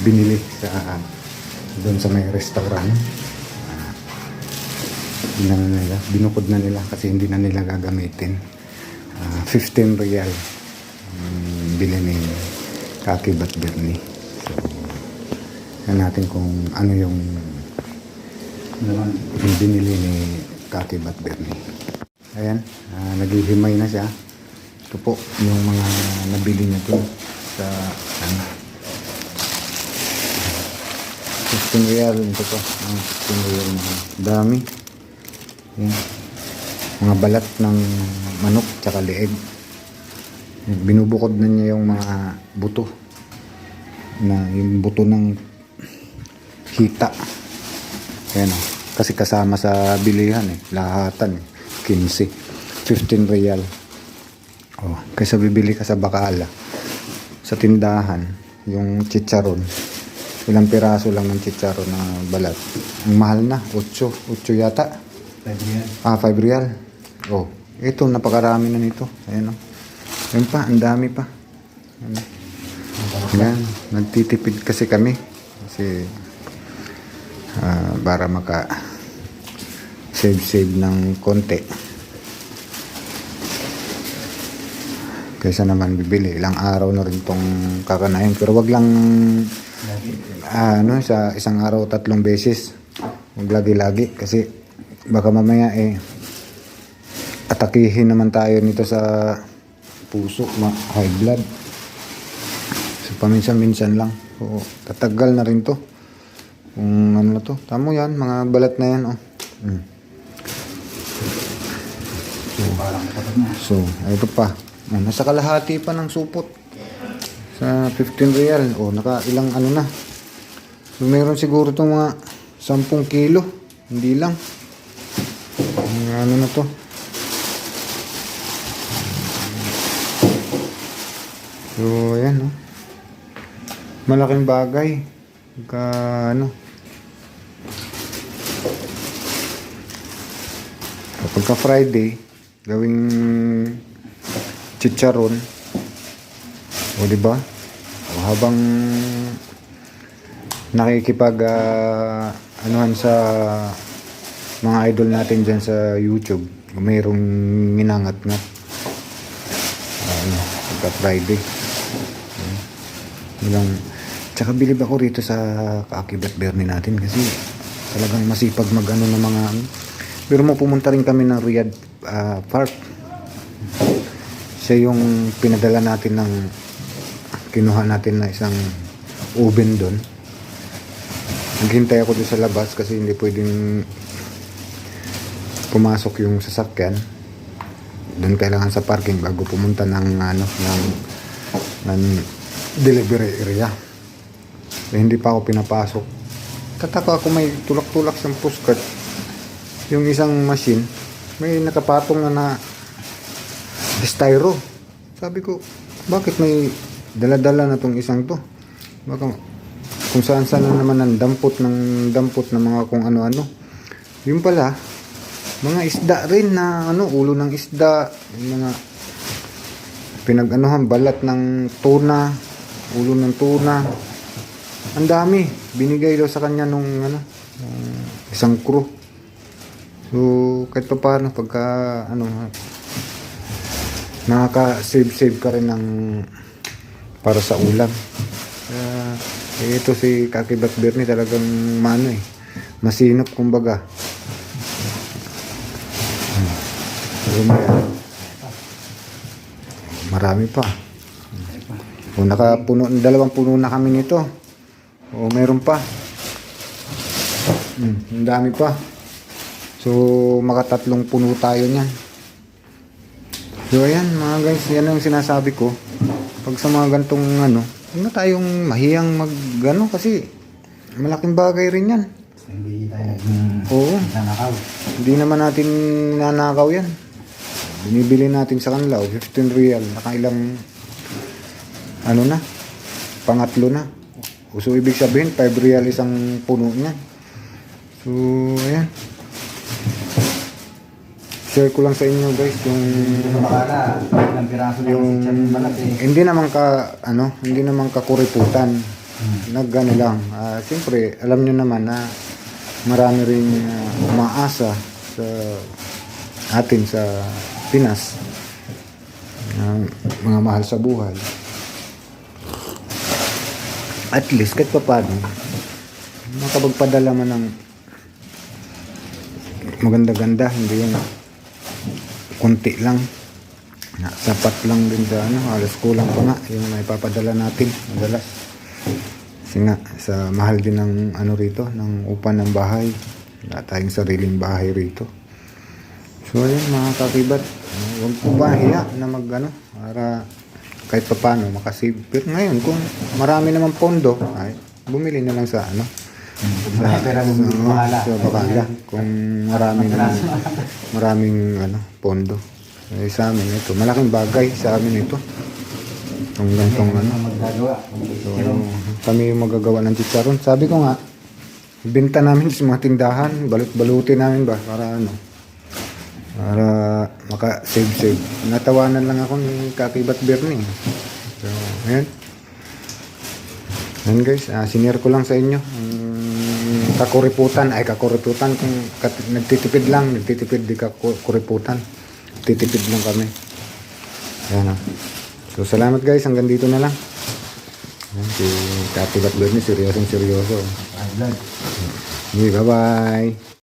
binili sa doon sa may restaurant. Ah, inano na nila, binukod na nila kasi hindi na nila gagamitin. Ah, 15 real um, bili ni Kaki Bat. So, yan natin kung ano yung yung binili ni Kaki Bat. Ayan, ah, naghihimay na siya. Ito po yung mga nabili niya to sa ano, 15 real ito po. Ang 15 real dami. Yan. Mga balat ng manok tsaka leeg. Binubukod na niya yung mga buto. Na yung buto ng hita. Ayan o. Kasi kasama sa bilihan eh. Lahatan eh. 15. 15 real. Oh, kaysa bibili ka sa Bacala. Sa tindahan, yung chicharon. Ilang piraso lang ng chicharon na balat. Ang mahal na. 8. 8 yata. Ah, 5 real. Oh, ito, napakarami na nito. Ayan o. Yan pa, ang dami pa. Yan, nagtitipid kasi kami. Kasi, ah, para maka save-save ng konti. Kaysa naman bibili. Ilang araw na rin tong kakanayin. Pero wag lang, ano, sa isang araw tatlong beses. Huwag lagi-lagi. Kasi, baka mamaya eh, atakihin naman tayo nito sa puso, ma high blood. So, paminsan-minsan lang. So, tatagal na rin to. Kung ano na to. Tamo yan, mga balat na yan, oh. Mm. So, ito pa. Ah, nasa kalahati pa ng supot. Sa 15 real. O, naka ilang ano na. So, meron siguro itong mga 10 kilo. Hindi lang. Ang ano na to. So, ayan, no. Malaking bagay. Pagka, ano. Pagka Friday, gawing chicharon. O, di ba? Habang nakikipag ah, anuhan sa mga idol natin dyan sa YouTube, mayroong minangat-ngat. Ano, pagka Friday. Ilang, tsaka bilib ako rito sa kaakibat Bernie natin kasi talagang masipag mag ano ng mga ano. Pero mo pumunta rin kami ng Riyadh ah, Park. Siya yung pinadala natin ng kinuha natin na isang oven doon. Naghintay ako doon sa labas kasi hindi pwedeng pumasok yung sasakyan. Doon kailangan sa parking bago pumunta ng ano ng, ng delivery area. Eh, hindi pa ako pinapasok. Tataka ako may tulak-tulak siyang pushcart. Yung isang machine, may nakapatong na na styro. Sabi ko, bakit may dala-dala na tong isang to? Baka kung saan saan na naman ang dampot ng dampot ng mga kung ano-ano. Yung pala, mga isda rin na ano, ulo ng isda, mga pinag-anuhan, balat ng tuna, ulo ng tuna. Ang dami. Binigay daw sa kanya nung ano, nung isang crew. So, kahit pa paano, pagka, ano, nakaka-save-save ka rin ng para sa ulam. Eh, ito si Kaki Bat Bernie talagang mano eh. Masinop, kumbaga. Ano, marami pa. O, nakapuno, dalawang puno na kami nito. O, meron pa. Hmm, ang dami pa. So, makatatlong puno tayo niyan. So, ayan mga guys, yan ang sinasabi ko. Pag sa mga gantong ano, huwag na tayong mahiyang mag, ano, kasi malaking bagay rin yan. Hindi tayo nag- Oo, nanakaw. hindi naman natin nanakaw yan. Binibili natin sa kanila, o 15 real, nakailang, ano na, pangatlo na. So, ibig sabihin, 5 real isang puno niya. So, ayan. Share ko lang sa inyo guys yung yung hindi naman ka ano, hindi naman kakuriputan. nagano lang. Ah, Siyempre, alam nyo naman na marami rin ah, umaasa sa atin sa Pinas. ng mga mahal sa buhay. At least, kahit pa paano, makapagpadala man ng maganda-ganda, hindi yung kunti lang. Na, sapat lang din sa ano, halos kulang pa nga yung naipapadala natin madalas. Kasi nga, sa mahal din ng ano rito, ng upa ng bahay. Wala tayong sariling bahay rito. So ayun mga kakibat, huwag po ba hiya na mag ano, para kahit pa paano makasave. Pero ngayon, kung marami naman pondo, ay bumili na lang sa ano, Ng sa, bahala. sa bakala. Kung maraming maraming ano, pondo. Eh, sa amin ito, malaking bagay sa amin ito. Itong gantong ano. Ano? So, kami yung magagawa ng chicharon. Sabi ko nga, benta namin sa mga tindahan, balut-balutin namin ba, para ano, para maka-save-save. Natawanan lang ako ni Kakibat Bernie. So, ayan. Ayan guys, ah, sinare ko lang sa inyo. Um, kakuriputan, ay kakuriputan kung kat- nagtitipid lang, nagtitipid di kakuriputan. Titipid lang kami. Ayan ah. So, salamat guys, hanggang dito na lang. Ayan, si Kakibat Bernie, seryosong seryoso. Okay, bye-bye.